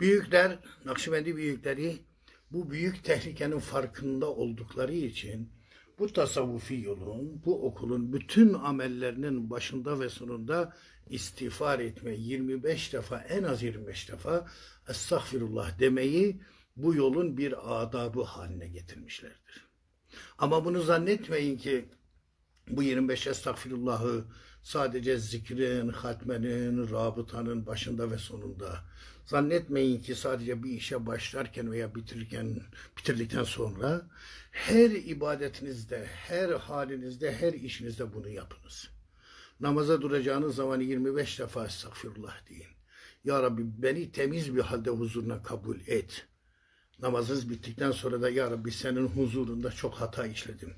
Büyükler, Nakşibendi büyükleri bu büyük tehlikenin farkında oldukları için bu tasavvufi yolun, bu okulun bütün amellerinin başında ve sonunda istiğfar etme 25 defa en az 25 defa estağfirullah demeyi bu yolun bir adabı haline getirmişlerdir. Ama bunu zannetmeyin ki bu 25 estağfirullahı sadece zikrin, hatmenin, rabıtanın başında ve sonunda. Zannetmeyin ki sadece bir işe başlarken veya bitirirken, bitirdikten sonra her ibadetinizde, her halinizde, her işinizde bunu yapınız. Namaza duracağınız zaman 25 defa estağfirullah deyin. Ya Rabbi beni temiz bir halde huzuruna kabul et. Namazınız bittikten sonra da Ya Rabbi senin huzurunda çok hata işledim.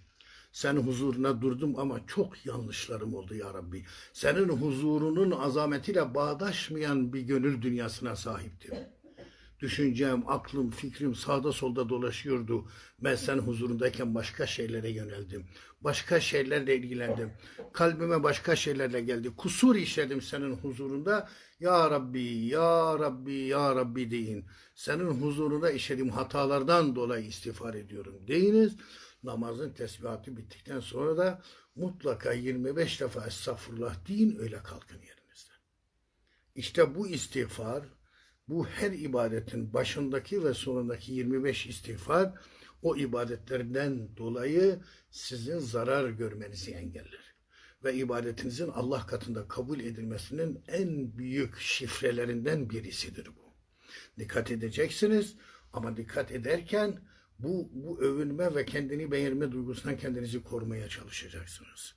Senin huzuruna durdum ama çok yanlışlarım oldu ya Rabbi. Senin huzurunun azametiyle bağdaşmayan bir gönül dünyasına sahiptim. Düşüncem, aklım, fikrim sağda solda dolaşıyordu. Ben senin huzurundayken başka şeylere yöneldim. Başka şeylerle ilgilendim. Kalbime başka şeylerle geldi. Kusur işledim senin huzurunda. Ya Rabbi, Ya Rabbi, Ya Rabbi deyin. Senin huzurunda işlediğim hatalardan dolayı istiğfar ediyorum deyiniz. Namazın tesbihatı bittikten sonra da mutlaka 25 defa estağfurullah deyin öyle kalkın yerinizden. İşte bu istiğfar, bu her ibadetin başındaki ve sonundaki 25 istiğfar o ibadetlerden dolayı sizin zarar görmenizi engeller. Ve ibadetinizin Allah katında kabul edilmesinin en büyük şifrelerinden birisidir bu. Dikkat edeceksiniz ama dikkat ederken bu, bu övünme ve kendini beğenme duygusundan kendinizi korumaya çalışacaksınız.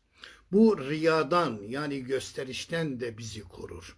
Bu riyadan yani gösterişten de bizi korur.